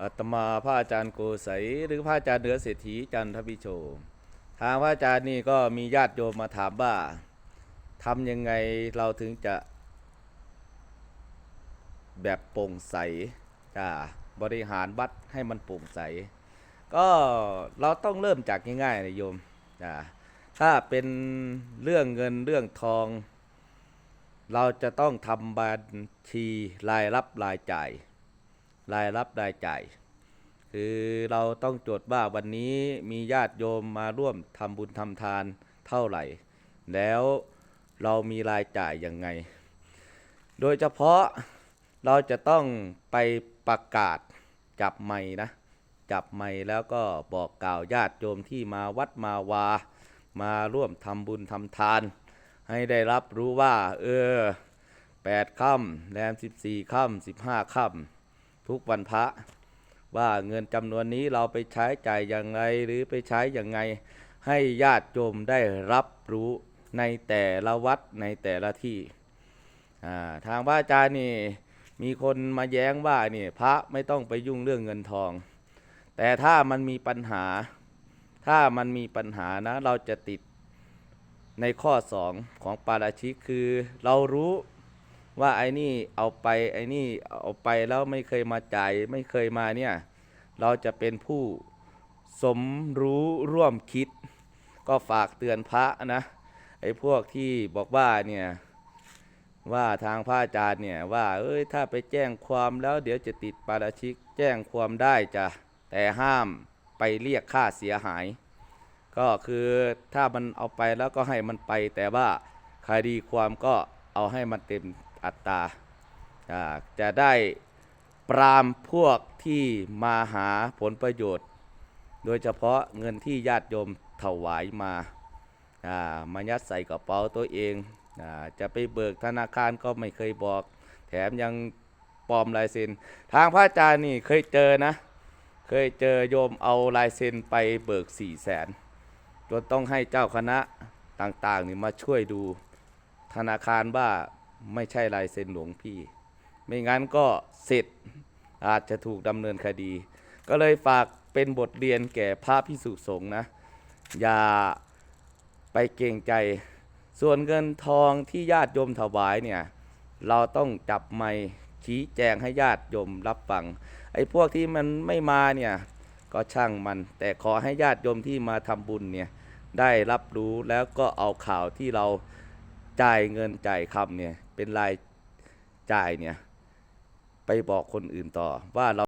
อาตมาพระอาจารย์โกไสยหรือพระอาจารย์เหนือเศรษฐีจันทพิโชทางพระอาจารย์นี่ก็มีญาติโยมมาถามว่าทำยังไงเราถึงจะ แบบโปร่งใสจ้าบริหารวัดให้มันโปร่งใส ก็เราต้องเริ่มจากง่ายๆนะโยมจ้าถ้าเป็นเรื่องเงินเรื่องทอง เราจะต้องทำบัญชีรายรับรายจ่าย รายรับรายจ่าย คือเราต้องจดว่าวันนี้มีญาติโยมมาร่วมทำบุญทำทานเท่าไหร่ แล้วเรามีรายจ่ายยังไง โดยเฉพาะเราจะต้องไปประกาศจับไม้นะ จับไม้แล้วก็บอกกล่าวญาติโยมที่มาวัดมาวา มาร่วมทำบุญทำทาน ให้ได้รับรู้ว่า เออแปดค่ำแรมสิบสี่ค่ำสิบห้าค่ำ ทุกวันพระ ว่าเงินจำนวนนี้เราไปใช้จ่ายอยังไงหรือไปใช้อยังไง ให้ญาติโยมได้รับรู้ในแต่ละวัดในแต่ละที่าทางพระอาจารย์นี่มีคนมาแย้งว่านี่พระไม่ต้องไปยุ่งเรื่องเงินทอง แต่ถ้ามันมีปัญหา ถ้ามันมีปัญหานะ เราจะติดในข้อสองของปาราชิกคือเรารู้ ว่าไอ้นี่เอาไปไอ้นี่เอาไปแล้วไม่เคยมาจ่ายไม่เคยมาเนี่ยเราจะเป็นผู้สมรู้ร่วมคิด ก็ฝากเตือนพระนะไอ้พวกที่บอกว่าเนี่ยว่าทางพระอาจารย์เนี่ยว่าเอ้ยถ้าไปแจ้งความแล้วเดี๋ยวจะติดปาราชิกแจ้งความได้จ้ะแต่ห้ามไปเรียกค่าเสียหาย ก็คือถ้ามันเอาไปแล้วก็ให้มันไปแต่ว่าคดีความก็เอาให้มันเต็ม อัตราจะได้ปรามพวกที่มาหาผลประโยชน์ โดยเฉพาะเงินที่ญาติโยมถวายมาามายัดใส่กระเป๋าตัวเองอจะไปเบิกธนาคารก็ไม่เคยบอก แถมยังปลอมลายเซ็นทางพระอาจารย์นี่เคยเจอนะ เคยเจอโยมเอาลายเซ็นไปเบิกสี่แสนจนต้องให้เจ้าคณะต่างๆนี่มาช่วยดูธนาคารว่า ไม่ใช่ลายเซ็นหลวงพี่ ไม่งั้นก็เสร็จอาจจะถูกดำเนินคดี ก็เลยฝากเป็นบทเรียนแก่พระพิสุสงฆ์นะ อย่าไปเกรงใจ ส่วนเงินทองที่ญาติโยมถวายเนี่ย เราต้องจับไมค์ชี้แจงให้ญาติโยมรับฟัง ไอ้พวกที่มันไม่มาเนี่ย ก็ช่างมัน แต่ขอให้ญาติโยมที่มาทำบุญเนี่ย ได้รับรู้แล้วก็เอาข่าวที่เราจ่ายเงินจ่ายคำเนี่ย เป็นรายจ่ายเนี่ย ไปบอกคนอื่นต่อว่าเรา